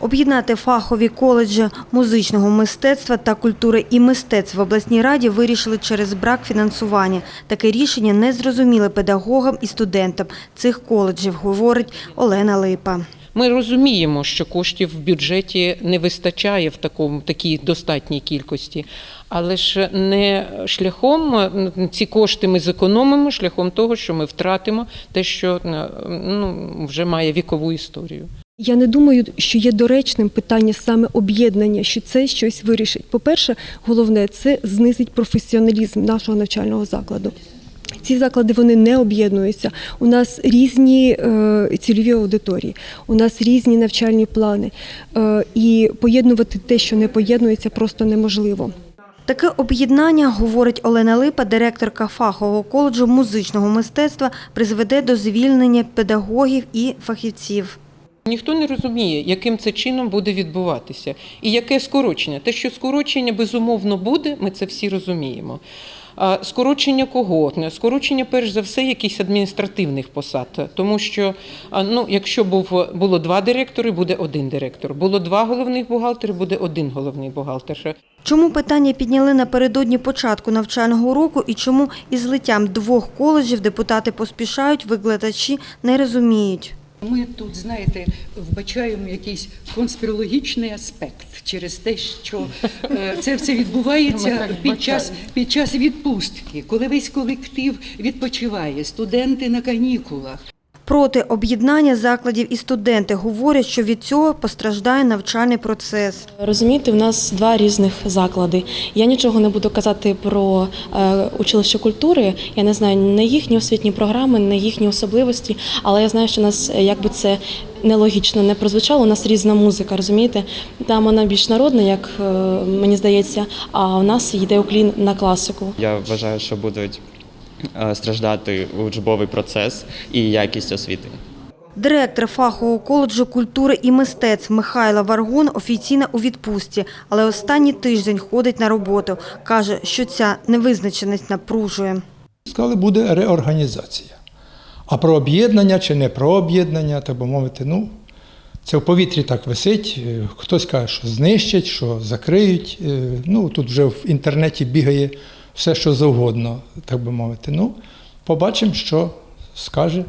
Об'єднати фахові коледжі музичного мистецтва та культури і мистецтв в обласній раді вирішили через брак фінансування. Таке рішення не зрозуміли педагогам і студентам цих коледжів, говорить Олена Липа. Ми розуміємо, що коштів в бюджеті не вистачає в такому такій достатній кількості, але ж не шляхом ці кошти ми зекономимо, шляхом того, що ми втратимо те, що ну, вже має вікову історію. Я не думаю, що є доречним питання саме об'єднання, що це щось вирішить. По-перше, головне це знизить професіоналізм нашого навчального закладу. Ці заклади вони не об'єднуються. У нас різні е, цільові аудиторії, у нас різні навчальні плани. Е, і поєднувати те, що не поєднується, просто неможливо. Таке об'єднання, говорить Олена Липа, директорка фахового коледжу музичного мистецтва, призведе до звільнення педагогів і фахівців. Ніхто не розуміє, яким це чином буде відбуватися, і яке скорочення. Те, що скорочення безумовно буде, ми це всі розуміємо. Скорочення кого? Скорочення, перш за все, якихось адміністративних посад. Тому що ну, якщо був, було два директори, буде один директор. Було два головних бухгалтери, буде один головний бухгалтер. Чому питання підняли напередодні початку навчального року і чому із злиттям двох коледжів депутати поспішають, викладачі не розуміють. Ми тут, знаєте, вбачаємо якийсь конспірологічний аспект через те, що е, це все відбувається під час, під час відпустки, коли весь колектив відпочиває, студенти на канікулах. Проти об'єднання закладів і студенти говорять, що від цього постраждає навчальний процес. Розумієте, в нас два різних заклади. Я нічого не буду казати про е, училище культури. Я не знаю не їхні освітні програми, не їхні особливості, але я знаю, що нас, е, якби це нелогічно не прозвучало, у нас різна музика, розумієте? Там вона більш народна, як е, мені здається, а у нас йде уклін на класику. Я вважаю, що будуть страждати учбовий процес і якість освіти. Директор фахового коледжу культури і мистецтв Михайло Варгун офіційно у відпустці, але останній тиждень ходить на роботу. Каже, що ця невизначеність напружує. Сказали, буде реорганізація. А про об'єднання чи не про об'єднання, так би мовити, ну, це в повітрі так висить. Е, Хтось каже, що знищать, що закриють. Е, Ну, тут вже в інтернеті бігає все, що завгодно, так би мовити. Ну, побачимо, що скаже.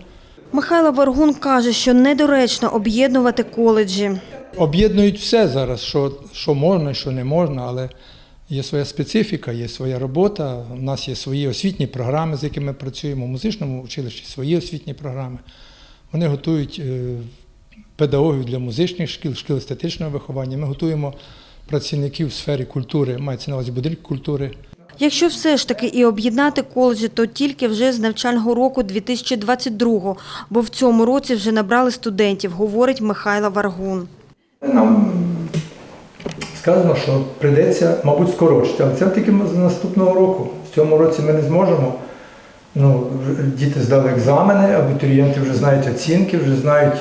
Михайло Варгун каже, що недоречно об'єднувати коледжі. Об'єднують все зараз, що, що можна що не можна, але є своя специфіка, є своя робота. У нас є свої освітні програми, з якими ми працюємо. У музичному училищі свої освітні програми. Вони готують е, педагогів для музичних шкіл, шкіл естетичного виховання. Ми готуємо працівників в сфері культури, мається на увазі будинок культури. Якщо все ж таки і об'єднати коледжі, то тільки вже з навчального року 2022, бо в цьому році вже набрали студентів, говорить Михайло Варгун. Нам сказано, що прийдеться, мабуть, скорочити, але це тільки з наступного року. В цьому році ми не зможемо. Ну, діти здали екзамени, абітурієнти вже знають оцінки, вже знають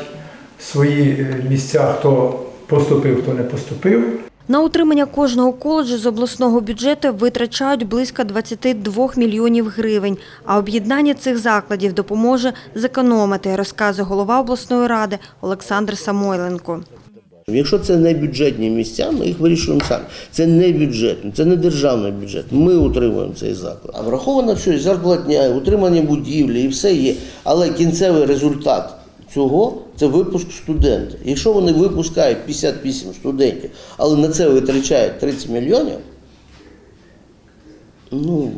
свої е, місця, хто поступив, хто не поступив. На утримання кожного коледжу з обласного бюджету витрачають близько 22 мільйонів гривень, а об'єднання цих закладів допоможе зекономити, розказує голова обласної ради Олександр Самойленко. Якщо це не бюджетні місця, ми їх вирішуємо самі. Це не бюджетні, це не державний бюджет. Ми утримуємо цей заклад. А враховано все, і зарплатня, і утримання будівлі, і все є. Але кінцевий результат цього це випуск студента. Якщо вони випускають 58 студентів, але на це витрачають 30 мільйонів, ну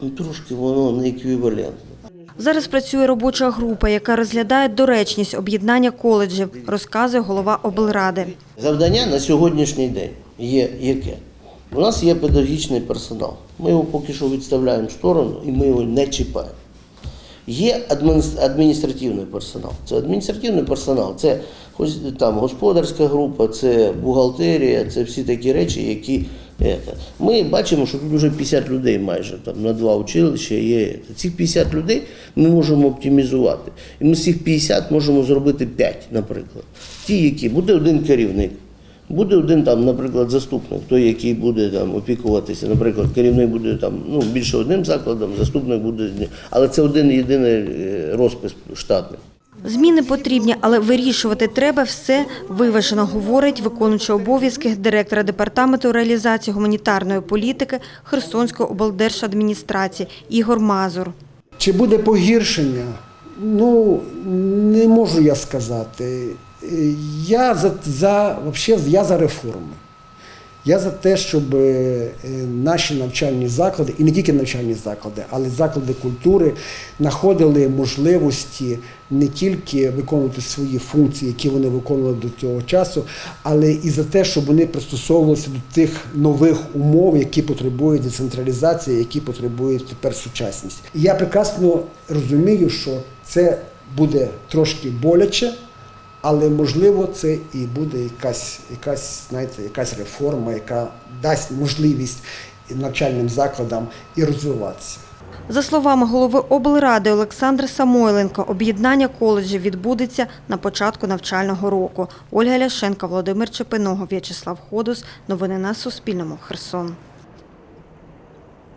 ну, трошки воно не еквівалентно. Зараз працює робоча група, яка розглядає доречність об'єднання коледжів, розказує голова облради. Завдання на сьогоднішній день є яке? У нас є педагогічний персонал. Ми його поки що відставляємо в сторону і ми його не чіпаємо. Є адміністративний персонал. Це адміністративний персонал, це там, господарська група, це бухгалтерія, це всі такі речі, які. е, Ми бачимо, що тут вже 50 людей майже там, на два училища є. Цих 50 людей ми можемо оптимізувати. І ми з цих 50 можемо зробити 5, наприклад. Ті, які буде один керівник. Буде один там, наприклад, заступник, той, який буде там опікуватися, наприклад, керівник буде там ну більше одним закладом, заступник буде, але це один єдиний е, розпис штатний. Зміни потрібні, але вирішувати треба все виважено, говорить виконуючий обов'язки директора департаменту реалізації гуманітарної політики Херсонської облдержадміністрації Ігор Мазур. Чи буде погіршення? Ну, не можу я сказати. Е, Я за, за, вообще, я за реформи. Я за те, щоб е, наші навчальні заклади, і не тільки навчальні заклади, але заклади культури знаходили можливості не тільки виконувати свої функції, які вони виконували до цього часу, але і за те, щоб вони пристосовувалися до тих нових умов, які потребують децентралізації, які потребують тепер сучасність. І я прекрасно розумію, що це буде трошки боляче. Але можливо це і буде якась, якась, знаєте, якась реформа, яка дасть можливість навчальним закладам і розвиватися. За словами голови облради Олександра Самойленко, об'єднання коледжів відбудеться на початку навчального року. Ольга Ляшенка, Володимир Чепиного, В'ячеслав Ходус. Новини на Суспільному. Херсон.